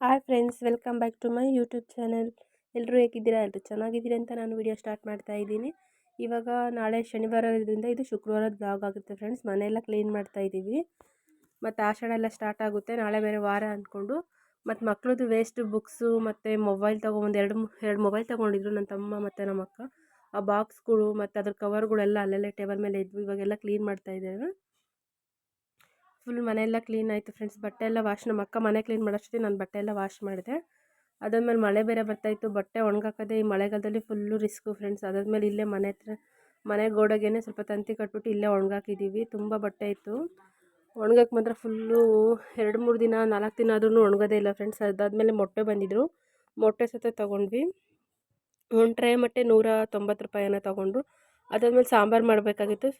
Hi friends welcome back to my YouTube channel ಎಲ್ಲರೂ ಹೇಗಿದ್ದೀರಾ? ಎಲ್ಲರೂ ಚೆನ್ನಾಗಿದ್ದೀರಾ ಅಂತ ನಾನು ವಿಡಿಯೋ ಸ್ಟಾರ್ಟ್ ಮಾಡ್ತಾ ಇದ್ದೀನಿ. ಇವಾಗ ನಾಳೆ ಶನಿವಾರ ಇರೋದ್ರಿಂದ ಇದು ಶುಕ್ರವಾರದ ಬ್ಲಾಗ್ ಆಗುತ್ತೆ ಫ್ರೆಂಡ್ಸ್ ಮನೆಯೆಲ್ಲ ಕ್ಲೀನ್ ಮಾಡ್ತಾ ಇದ್ದೀವಿ. ಮತ್ತು ಆಷಾಢ ಎಲ್ಲ ಸ್ಟಾರ್ಟ್ ಆಗುತ್ತೆ. ನಾಳೆ ಬೇರೆ ವಾರ ಅಂದ್ಕೊಂಡು ಮತ್ತು ಮಕ್ಳದ್ದು ವೇಸ್ಟ್ ಬುಕ್ಸು ಮತ್ತು ಮೊಬೈಲ್ ತೊಗೊಂಬಂದು ಎರಡು ಎರಡು ಮೊಬೈಲ್ ತೊಗೊಂಡಿದ್ರು ನನ್ನ ತಮ್ಮ ಮತ್ತು ನಮ್ಮ ಅಕ್ಕ. ಆ ಬಾಕ್ಸ್ಗಳು ಮತ್ತು ಅದ್ರ ಕವರ್ಗಳೆಲ್ಲ ಅಲ್ಲೆಲ್ಲ ಟೇಬಲ್ ಮೇಲೆ ಇದ್ವು. ಇವಾಗೆಲ್ಲ ಕ್ಲೀನ್ ಮಾಡ್ತಾ ಇದ್ದೇವೆ. ಫುಲ್ ಮನೆಯೆಲ್ಲ ಕ್ಲೀನ್ ಆಯಿತು ಫ್ರೆಂಡ್ಸ್ ಬಟ್ಟೆ ಎಲ್ಲ ವಾಶ್ ನಮ್ಮ ಅಕ್ಕ ಮನೆ ಕ್ಲೀನ್ ಮಾಡೋಷ್ಟೇ ನಾನು ಬಟ್ಟೆ ಎಲ್ಲ ವಾಶ್ ಮಾಡಿದೆ. ಅದಾದ್ಮೇಲೆ ಮಳೆ ಬೇರೆ ಬರ್ತಾಯಿತ್ತು ಬಟ್ಟೆ ಒಣಗಾಕೋದೆ ಈ ಮಳೆಗಾಲದಲ್ಲಿ ಫುಲ್ಲು ರಿಸ್ಕು ಫ್ರೆಂಡ್ಸ್ ಅದಾದ್ಮೇಲೆ ಇಲ್ಲೇ ಮನೆ ಹತ್ರ, ಮನೆ ಗೋಡೆಗೇ ಸ್ವಲ್ಪ ತಂತಿ ಕಟ್ಬಿಟ್ಟು ಇಲ್ಲೇ ಒಣಗಾಕಿದ್ದೀವಿ. ತುಂಬ ಬಟ್ಟೆ ಇತ್ತು ಒಣಗಕ್ಕೆ ಮಾತ್ರ ಫುಲ್ಲು ಎರಡು ಮೂರು ದಿನ, ನಾಲ್ಕು ದಿನ ಆದ್ರೂ ಒಣಗೋದೇ ಇಲ್ಲ ಫ್ರೆಂಡ್ಸ್ ಅದಾದಮೇಲೆ ಮೊಟ್ಟೆ ಬಂದಿದ್ದರು ಮೊಟ್ಟೆ ಸತ ತೊಗೊಂಡ್ವಿ. ಒಂದು ಟ್ರೈ ಮೊಟ್ಟೆ ನೂರ ತೊಂಬತ್ತು ರೂಪಾಯಿನ ತೊಗೊಂಡ್ರು. ಅದಾದಮೇಲೆ ಸಾಂಬಾರು ಮಾಡಬೇಕಾಗಿತ್ತು.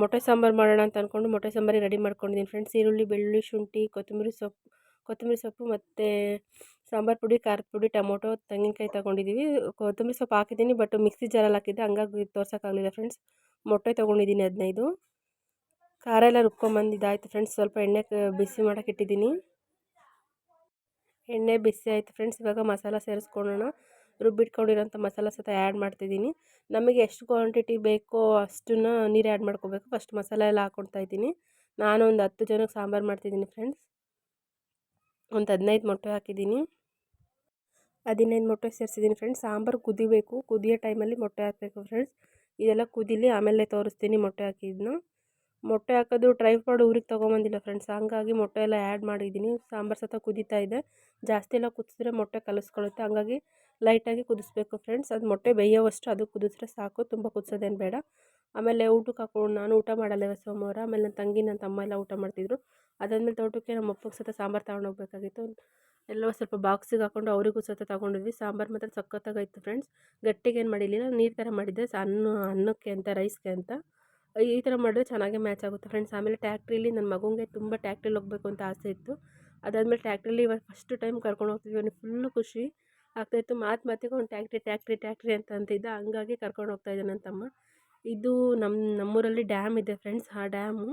ಮೊಟ್ಟೆ ಸಾಂಬಾರು ಮಾಡೋಣ ಅಂತ ಅಂದ್ಕೊಂಡು ಮೊಟ್ಟೆ ಸಾಂಬಾರಿಗೆ ರೆಡಿ ಮಾಡ್ಕೊಂಡಿದ್ದೀನಿ. ಫ್ರೆಂಡ್ಸ್, ಈರುಳ್ಳಿ, ಬೆಳ್ಳುಳ್ಳಿ, ಶುಂಠಿ, ಕೊತ್ತಂಬರಿ ಸೊಪ್ಪು ಕೊತ್ತಂಬರಿ ಸೊಪ್ಪು ಮತ್ತು ಸಾಂಬಾರು ಪುಡಿ, ಖಾರದ ಪುಡಿ, ಟೊಮೊಟೊ, ತೆಂಗಿನಕಾಯಿ ತೊಗೊಂಡಿದ್ದೀವಿ. ಕೊತ್ತಂಬರಿ ಸೊಪ್ಪು ಹಾಕಿದ್ದೀನಿ, ಬಟ್ ಮಿಕ್ಸಿ ಜಾರಲ್ಲಿ ಹಾಕಿದ್ದೆ. ಹಂಗಾಗಿ ತೋರ್ಸೋಕ್ಕಾಗಲಿಲ್ಲ ಫ್ರೆಂಡ್ಸ್. ಮೊಟ್ಟೆ ತೊಗೊಂಡಿದ್ದೀನಿ ಹದಿನೈದು. ಖಾರ ಎಲ್ಲ ರುಬ್ಕೊಂಬಂದಿದ್ದಾಯ್ತು ಫ್ರೆಂಡ್ಸ್. ಸ್ವಲ್ಪ ಎಣ್ಣೆ ಬಿಸಿ ಮಾಡೋಕೆ ಇಟ್ಟಿದ್ದೀನಿ. ಎಣ್ಣೆ ಬಿಸಿ ಆಯಿತು ಫ್ರೆಂಡ್ಸ್. ಇವಾಗ ಮಸಾಲ ಸೇರಿಸ್ಕೊಳ್ಳೋಣ. ರುಬ್ಬಿಟ್ಕೊಂಡಿರೋಂಥ ಮಸಾಲ ಸತ ಆ್ಯಡ್ ಮಾಡ್ತಿದ್ದೀನಿ. ನಮಗೆ ಎಷ್ಟು ಕ್ವಾಂಟಿಟಿ ಬೇಕೋ ಅಷ್ಟನ್ನು ನೀರು ಆ್ಯಡ್ ಮಾಡ್ಕೋಬೇಕು. ಫಸ್ಟ್ ಮಸಾಲೆ ಎಲ್ಲ ಹಾಕ್ಕೊಳ್ತಾ ಇದ್ದೀನಿ. ನಾನು ಒಂದು ಹತ್ತು ಜನಕ್ಕೆ ಸಾಂಬಾರು ಮಾಡ್ತಿದ್ದೀನಿ ಫ್ರೆಂಡ್ಸ್ ಒಂದು ಹದಿನೈದು ಮೊಟ್ಟೆ ಹಾಕಿದ್ದೀನಿ. ಹದಿನೈದು ಮೊಟ್ಟೆ ಸೇರಿಸಿದ್ದೀನಿ ಫ್ರೆಂಡ್ಸ್ ಸಾಂಬಾರು ಕುದಿಬೇಕು. ಕುದಿಯೋ ಟೈಮಲ್ಲಿ ಮೊಟ್ಟೆ ಹಾಕಬೇಕು ಫ್ರೆಂಡ್ಸ್ ಇದೆಲ್ಲ ಕುದಿಲಿ ಆಮೇಲೆ ತೋರಿಸ್ತೀನಿ ಮೊಟ್ಟೆ ಹಾಕಿದ್ನ. ಮೊಟ್ಟೆ ಹಾಕೋದು ಟ್ರೈ ಮಾಡಿ ಊರಿಗೆ ತೊಗೊಂಬಂದಿಲ್ಲ ಫ್ರೆಂಡ್ಸ್ ಹಂಗಾಗಿ ಮೊಟ್ಟೆ ಎಲ್ಲ ಆ್ಯಡ್ ಮಾಡಿದ್ದೀನಿ. ಸಾಂಬಾರು ಸತ ಕುದೀತಾ ಇದೆ. ಜಾಸ್ತಿ ಎಲ್ಲ ಕುದಿಸಿದ್ರೆ ಮೊಟ್ಟೆ ಕಲಿಸ್ಕೊಳುತ್ತೆ. ಹಂಗಾಗಿ ಲೈಟಾಗಿ ಕುದಿಸ್ಬೇಕು ಫ್ರೆಂಡ್ಸ್. ಅದು ಮೊಟ್ಟೆ ಬೇಯೋವಷ್ಟು ಅದು ಕುದಿಸ್ರೆ ಸಾಕು. ತುಂಬ ಕುದಿಸೋದೇನು ಬೇಡ. ಆಮೇಲೆ ಊಟಕ್ಕೆ ಹಾಕೊಂಡು ನಾನು ಊಟ ಮಾಡಲ್ಲ ಸೋಮವಾರ. ಆಮೇಲೆ ನನ್ನ ತಂಗಿ, ನನ್ನ ತಮ್ಮ ಎಲ್ಲ ಊಟ ಮಾಡ್ತಿದ್ರು. ಅದಾದಮೇಲೆ ತೋಟಕ್ಕೆ ನಮ್ಮ ಅಪ್ಪಗೆ ಸತ ಸಾಂಬಾರು ತಗೊಂಡು ಹೋಗ್ಬೇಕಾಗಿತ್ತು. ಎಲ್ಲ ಸ್ವಲ್ಪ ಬಾಕ್ಸಿಗೆ ಹಾಕೊಂಡು ಅವರಿಗೂ ಸತ ತೊಗೊಂಡಿದ್ವಿ. ಸಾಂಬಾರು ಮಾತ್ರ ಸಖತ್ತಾಗಿತ್ತು ಫ್ರೆಂಡ್ಸ್. ಗಟ್ಟಿಗೆ ಏನು ಮಾಡಿರಲಿಲ್ಲ ನೀರು ಥರ ಮಾಡಿದ್ದೆ. ಅನ್ನ, ಅನ್ನಕ್ಕೆ ಅಂತ, ರೈಸ್ಗೆ ಅಂತ. ಈ ಥರ ಮಾಡಿದ್ರೆ ಚೆನ್ನಾಗೇ ಮ್ಯಾಚ್ ಆಗುತ್ತೆ ಫ್ರೆಂಡ್ಸ್. ಆಮೇಲೆ ಟ್ಯಾಕ್ಟ್ರಿಲಿ ನನ್ನ ಮಗುಗೆ ತುಂಬ ಟ್ಯಾಕ್ಟ್ರಿಲಿ ಹೋಗಬೇಕು ಅಂತ ಆಸೆ ಇತ್ತು. ಅದಾದಮೇಲೆ ಟ್ಯಾಕ್ಟ್ರಿಲಿ ಇವಾಗ ಫಸ್ಟ್ ಟೈಮ್ ಕರ್ಕೊಂಡು ಹೋಗ್ತಿದ್ವಿ. ಅವನಿಗೆ ಫುಲ್ಲು ಖುಷಿ. ಆಗ್ತಾಯಿತ್ತು ಮಾತು ಮಾತಿಗೆ ಒಂದು ಟ್ಯಾಕ್ಟ್ರಿ ಟ್ಯಾಕ್ಟ್ರಿ ಟ್ಯಾಕ್ಟ್ರಿ ಅಂತ ಅಂತಿದ್ದ ಹಂಗಾಗಿ ಕರ್ಕೊಂಡು ಹೋಗ್ತಾಯಿದ್ದೆ ನನ್ನ ತಮ್ಮ. ಇದು ನಮ್ಮ ನಮ್ಮೂರಲ್ಲಿ ಡ್ಯಾಮ್ ಇದೆ ಫ್ರೆಂಡ್ಸ್. ಆ ಡ್ಯಾಮು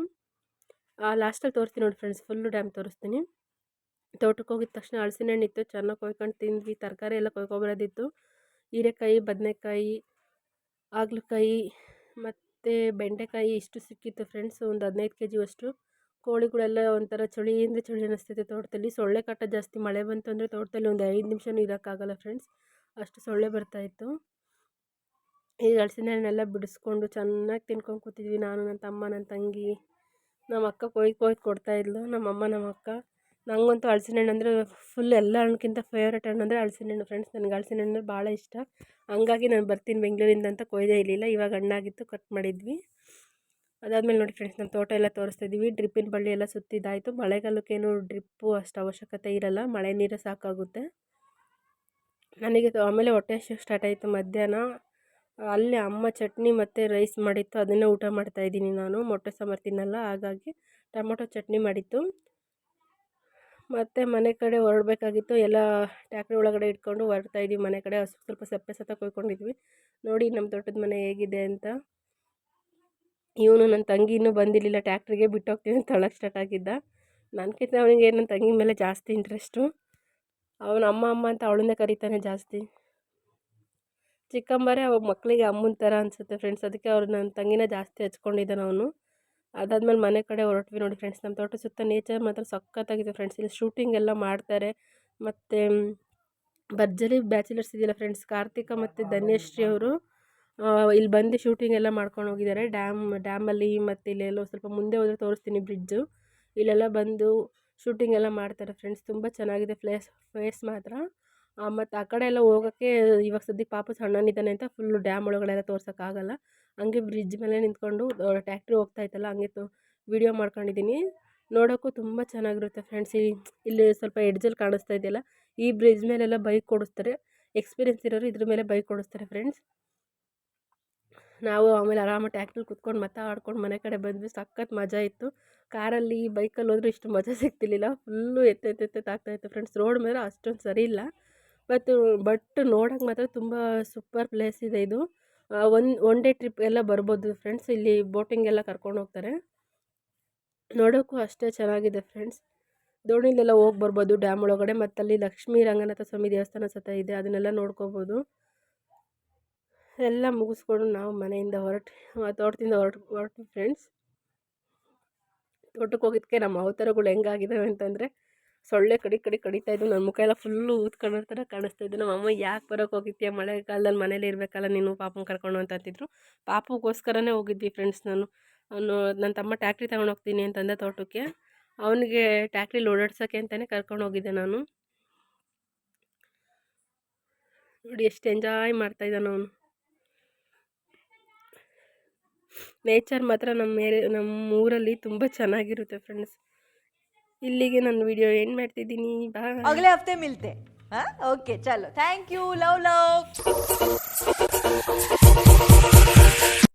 ಲಾಸ್ಟಲ್ಲಿ ತೋರಿಸ್ತೀನಿ ನೋಡಿ ಫ್ರೆಂಡ್ಸ್. ಫುಲ್ಲು ಡ್ಯಾಮ್ ತೋರಿಸ್ತೀನಿ. ತೋಟಕ್ಕೆ ಹೋಗಿದ ತಕ್ಷಣ ಹಳಸಿನ ಹಣ್ಣು ಇತ್ತು. ಚೆನ್ನಾಗಿ ಕೊಯ್ಕೊಂಡು ತಿಂದ್ವಿ. ತರಕಾರಿ ಎಲ್ಲ ಕೊಯ್ಕೊಬರೋದಿತ್ತು. ಹೀರೆಕಾಯಿ, ಬದನೆಕಾಯಿ ಹಾಗಲಕಾಯಿ ಮತ್ತು ಬೆಂಡೆಕಾಯಿ ಇಷ್ಟು ಸಿಕ್ಕಿತ್ತು ಫ್ರೆಂಡ್ಸ್. ಒಂದು ಹದಿನೈದು ಕೆ ಜಿಯಷ್ಟು ಕೋಳಿಗಳೆಲ್ಲ ಒಂಥರ ಚಳಿ ಅಂದರೆ ಚಳಿ ಅನ್ನಿಸ್ತೈತೆ ತೋಟದಲ್ಲಿ. ಸೊಳ್ಳೆ ಕಾಟ ಜಾಸ್ತಿ ಮಳೆ ಬಂತು ಅಂದರೆ ತೋಟದಲ್ಲಿ ಒಂದು ಐದು ನಿಮಿಷವೂ ಇರೋಕ್ಕಾಗಲ್ಲ ಫ್ರೆಂಡ್ಸ್ ಅಷ್ಟು ಸೊಳ್ಳೆ ಬರ್ತಾಯಿತ್ತು ಈ ಹಲಸಿನ ಹಣ್ಣೆಲ್ಲ ಬಿಡಿಸ್ಕೊಂಡು ಚೆನ್ನಾಗಿ ತಿನ್ಕೊಂಡು ಕೂತಿದ್ವಿ. ನಾನು ನನ್ನ ತಮ್ಮ ನನ್ನ ತಂಗಿ ನಮ್ಮ ಅಕ್ಕ ಕೊಯ್ದು ಕೊಯ್ದು ಕೊಡ್ತಾಯಿದ್ಲು ನಮ್ಮಮ್ಮ ನಮ್ಮ ಅಕ್ಕ. ನನಗಂತೂ ಹಲಸಿನ ಹಣ್ಣು ಅಂದರೆ ಫುಲ್ ಎಲ್ಲ ಹಣ್ಣಿಗಿಂತ ಫೇವ್ರೇಟ್ ಹಣ್ಣು ಅಂದರೆ ಹಲ್ಸಿನ ಹಣ್ಣು ಫ್ರೆಂಡ್ಸ್ ನನಗೆ ಹಲಸಿನ ಹಣ್ಣು ಭಾಳ ಇಷ್ಟ. ಹಂಗಾಗಿ ನಾನು ಬರ್ತೀನಿ ಬೆಂಗಳೂರಿಂದ ಅಂತ ಕೊಯ್ದೇ ಇರಲಿಲ್ಲ. ಇವಾಗ ಹಣ್ಣಾಗಿತ್ತು ಕಟ್ ಮಾಡಿದ್ವಿ. ಅದಾದಮೇಲೆ ನೋಡಿ ಫ್ರೆಂಡ್ಸ್ ನಮ್ಮ ತೋಟ ಎಲ್ಲ ತೋರಿಸ್ತಿದ್ದೀವಿ ಡ್ರಿಪ್ಪಿನ ಬಳ್ಳಿ ಎಲ್ಲ ಸುತ್ತಿದ್ದಾಯಿತು. ಮಳೆಗಾಲಕ್ಕೇನು ಡ್ರಿಪ್ಪು ಅಷ್ಟು ಅವಶ್ಯಕತೆ ಇರಲ್ಲ. ಮಳೆ ನೀರು ಸಾಕಾಗುತ್ತೆ. ನನಗೆ ಆಮೇಲೆ ಹೊಟ್ಟೆ ಹಸಿವು ಸ್ಟಾರ್ಟ್ ಆಯಿತು ಮಧ್ಯಾಹ್ನ. ಅಲ್ಲಿ ಅಮ್ಮ ಚಟ್ನಿ ಮತ್ತು ರೈಸ್ ಮಾಡಿತ್ತು. ಅದನ್ನೇ ಊಟ ಮಾಡ್ತಾಯಿದ್ದೀನಿ ನಾನು. ಮೊಟ್ಟೆ ಸಾಂಬಾರು ತಿನ್ನಲ್ಲ. ಹಾಗಾಗಿ ಟೊಮೊಟೊ ಚಟ್ನಿ ಮಾಡಿತ್ತು. ಮತ್ತು ಮನೆ ಕಡೆ ಹೊರಡಬೇಕಾಗಿತ್ತು. ಎಲ್ಲ ಟ್ಯಾಕ್ಟ್ರಿ ಒಳಗಡೆ ಇಟ್ಕೊಂಡು ಹೊರಡ್ತಾಯಿದ್ವಿ ಮನೆ ಕಡೆ ಸ್ವಲ್ಪ ಸಪ್ಪೆ ಸತ ಕೊಯ್ಕೊಂಡಿದ್ವಿ. ನೋಡಿ ನಮ್ಮ ತೋಟದ ಮನೆ ಹೇಗಿದೆ ಅಂತ. ಇವನು ನನ್ನ ತಂಗಿ ಇನ್ನೂ ಬಂದಿರಲಿಲ್ಲ ಟ್ಯಾಕ್ಟ್ರಿಗೆ ಬಿಟ್ಟು ಹೋಗ್ತೀನಿ ಅಂತ ಅಳಕ್ಕೆ ಸ್ಟಾರ್ಟ್ ಆಗಿದ್ದ. ನನಗಿಂತ ಅವನಿಗೆ ನನ್ನ ತಂಗಿ ಮೇಲೆ ಜಾಸ್ತಿ ಇಂಟ್ರೆಸ್ಟು ಅವನು ಅಮ್ಮ ಅಮ್ಮ ಅಂತ ಅವಳನ್ನೇ ಕರೀತಾನೆ ಜಾಸ್ತಿ. ಚಿಕ್ಕಂಬಾರೆ ಅವಾಗ ಮಕ್ಕಳಿಗೆ ಅಮ್ಮನ ಥರ ಅನಿಸುತ್ತೆ ಫ್ರೆಂಡ್ಸ್ ಅದಕ್ಕೆ ಅವ್ರು ನನ್ನ ತಂಗಿನ ಜಾಸ್ತಿ ಹಚ್ಕೊಂಡಿದ್ದಾನೆ ಅವನು. ಅದಾದಮೇಲೆ ಮನೆ ಕಡೆ ಹೊರಟ್ವಿ ನೋಡಿ ಫ್ರೆಂಡ್ಸ್ ನಮ್ಮ ತೋಟ ಸುತ್ತ ನೇಚರ್ ಮಾತ್ರ ಸಖತ್ತಾಗಿದೆ ಫ್ರೆಂಡ್ಸ್ ಇಲ್ಲಿ ಶೂಟಿಂಗ್ ಎಲ್ಲ ಮಾಡ್ತಾರೆ. ಮತ್ತು, ಭರ್ಜರಿ ಬ್ಯಾಚುಲರ್ಸ್ ಇದೆಯಲ್ಲ ಫ್ರೆಂಡ್ಸ್ ಕಾರ್ತಿಕ ಮತ್ತು ಧನ್ಯಶ್ರೀ ಅವರು. ಇಲ್ಲಿ ಬಂದು ಶೂಟಿಂಗ್ ಎಲ್ಲ ಮಾಡ್ಕೊಂಡು ಹೋಗಿದ್ದಾರೆ. ಡ್ಯಾಮ್ ಡ್ಯಾಮಲ್ಲಿ ಮತ್ತು ಇಲ್ಲೆಲ್ಲೋ ಸ್ವಲ್ಪ ಮುಂದೆ ಹೋದರೆ ತೋರಿಸ್ತೀನಿ ಬ್ರಿಡ್ಜು ಇಲ್ಲೆಲ್ಲ ಬಂದು ಶೂಟಿಂಗ್ ಎಲ್ಲ ಮಾಡ್ತಾರೆ ಫ್ರೆಂಡ್ಸ್ ತುಂಬ ಚೆನ್ನಾಗಿದೆ ಪ್ಲೇಸ್ ಪ್ಲೇಸ್ ಮಾತ್ರ. ಮತ್ತು ಆ ಕಡೆ ಎಲ್ಲ ಹೋಗೋಕ್ಕೆ ಇವಾಗ ಸದ್ಯಕ್ಕೆ ಪಾಪು ಸಣ್ಣನಿದ್ದಾನೆ ಅಂತ ಫುಲ್ಲು ಡ್ಯಾಮ್ ಒಳಗಡೆ ಎಲ್ಲ ತೋರ್ಸೋಕ್ಕಾಗಲ್ಲ ಹಂಗೆ ಬ್ರಿಡ್ಜ್ ಮೇಲೆ ನಿಂತ್ಕೊಂಡು ಟ್ಯಾಕ್ಟ್ರಿ ಹೋಗ್ತಾ ಇತ್ತಲ್ಲ, ಹಂಗೆ ತೋ ವೀಡಿಯೋ ಮಾಡ್ಕೊಂಡಿದ್ದೀನಿ. ನೋಡೋಕ್ಕೂ ತುಂಬ ಚೆನ್ನಾಗಿರುತ್ತೆ ಫ್ರೆಂಡ್ಸ್ ಇಲ್ಲಿ ಸ್ವಲ್ಪ ಎಡ್ಜಲ್ಲಿ ಕಾಣಿಸ್ತಾ ಇದೆಯಲ್ಲ, ಈ ಬ್ರಿಡ್ಜ್ ಮೇಲೆಲ್ಲ ಬೈಕ್ ಕೊಡಿಸ್ತಾರೆ ಎಕ್ಸ್ಪೀರಿಯನ್ಸ್ ಇರೋರು ಇದ್ರ ಮೇಲೆ ಬೈಕ್ ಕೊಡಿಸ್ತಾರೆ ಫ್ರೆಂಡ್ಸ್ ನಾವು ಆಮೇಲೆ ಆರಾಮಾಗಿ ಟ್ಯಾಕ್ಟ್ರಿ ಕುತ್ಕೊಂಡು ಮಾತಾಡ್ಕೊಂಡು ಮನೆ ಕಡೆ ಬಂದ್ವಿ. ಸಖತ್ ಮಜಾ ಇತ್ತು. ಕಾರಲ್ಲಿ ಬೈಕಲ್ಲಿ ಹೋದ್ರೆ ಇಷ್ಟು ಮಜಾ ಸಿಗ್ತಿರ್ಲಿಲ್ಲ. ಫುಲ್ಲು ಎತ್ತೆತ್ತೆತ್ತಾಗ್ತಾಯಿತ್ತು ಫ್ರೆಂಡ್ಸ್. ರೋಡ್ ಮೇಲೆ ಅಷ್ಟೊಂದು ಸರಿ ಇಲ್ಲ. ಬಟ್ ಬಟ್ ನೋಡೋಕ್ಕೆ ಮಾತ್ರ ತುಂಬ ಸೂಪರ್ ಪ್ಲೇಸ್ ಇದೆ ಇದು. ಒನ್ ಒನ್ ಡೇ ಟ್ರಿಪ್ ಎಲ್ಲ ಬರ್ಬೋದು ಫ್ರೆಂಡ್ಸ್. ಇಲ್ಲಿ ಬೋಟಿಂಗ್ ಎಲ್ಲ ಕರ್ಕೊಂಡು ಹೋಗ್ತಾರೆ. ನೋಡೋಕ್ಕೂ ಅಷ್ಟೇ ಚೆನ್ನಾಗಿದೆ ಫ್ರೆಂಡ್ಸ್. ದೋಣಿಲೆಲ್ಲ ಹೋಗಿ ಬರ್ಬೋದು ಡ್ಯಾಮ್ ಒಳಗಡೆ. ಮತ್ತು ಅಲ್ಲಿ ಲಕ್ಷ್ಮೀ ರಂಗನಾಥ ಸ್ವಾಮಿ ದೇವಸ್ಥಾನ ಸತ ಇದೆ. ಅದನ್ನೆಲ್ಲ ನೋಡ್ಕೋಬೋದು. ಎಲ್ಲ ಮುಗಿಸ್ಕೊಂಡು ನಾವು ಮನೆಯಿಂದ ಹೊರಟು ತೋಟದಿಂದ ಹೊರಟು ಹೊರಟು ಫ್ರೆಂಡ್ಸ್ ತೋಟಕ್ಕೆ ಹೋಗಿದ್ದಕ್ಕೆ ನಮ್ಮ ಅವತಾರಗಳು ಹೆಂಗಾಗಿದ್ದಾವೆ ಅಂತಂದರೆ ಸೊಳ್ಳೆ ಕಡಿ ಕಡಿ ಕಡಿತಾ ಇದ್ದು ನನ್ನ ಮುಖ ಎಲ್ಲ ಫುಲ್ಲು ಊದ್ಕೊಳ್ಳೋ ಥರ ಕಾಣಿಸ್ತಾ ಇದ್ದು ನಮ್ಮ ಅಮ್ಮ, ಯಾಕೆ ಬರೋಕ್ಕೆ ಹೋಗಿದ್ದೀಯ ಮಳೆಗಾಲದಲ್ಲಿ ಮನೇಲಿ ಇರಬೇಕಲ್ಲ, ನೀನು ಪಾಪನ ಕರ್ಕೊಂಡು ಅಂತ ಅಂತಿದ್ರು. ಪಾಪಗೋಸ್ಕರನೇ ಹೋಗಿದ್ವಿ ಫ್ರೆಂಡ್ಸ್ ನಾನು. ಅವನು ನನ್ನ ತಮ್ಮ ಟ್ಯಾಕ್ಟ್ರಿ ತಗೊಂಡು ಹೋಗ್ತೀನಿ ಅಂತಂದೆ ತೋಟಕ್ಕೆ. ಅವನಿಗೆ ಟ್ಯಾಕ್ಟ್ರಿಲಿ ಓಡಾಡ್ಸೋಕ್ಕೆ ಅಂತಲೇ ಕರ್ಕೊಂಡು ಹೋಗಿದ್ದೆ ನಾನು. ನೋಡಿ, ಎಷ್ಟು ಎಂಜಾಯ್ ಮಾಡ್ತಾ ಇದ್ದಾನೆ ಅವನು. ನೇಚರ್ ಮಾತ್ರ ನಮ್ಮ ಮೇಲೆ, ನಮ್ಮ ಊರಲ್ಲಿ ತುಂಬ ಚೆನ್ನಾಗಿರುತ್ತೆ ಫ್ರೆಂಡ್ಸ್ ಇಲ್ಲಿಗೆ ನಾನು ವಿಡಿಯೋ ಏನು ಮಾಡ್ತಿದ್ದೀನಿ. ಬಾ ಆಗಲೇ ಹಫ್ತೆ ಮಿಲ್ತೆ. ಹಾಂ? ಓಕೆ ಚಲೋ. Thank you love love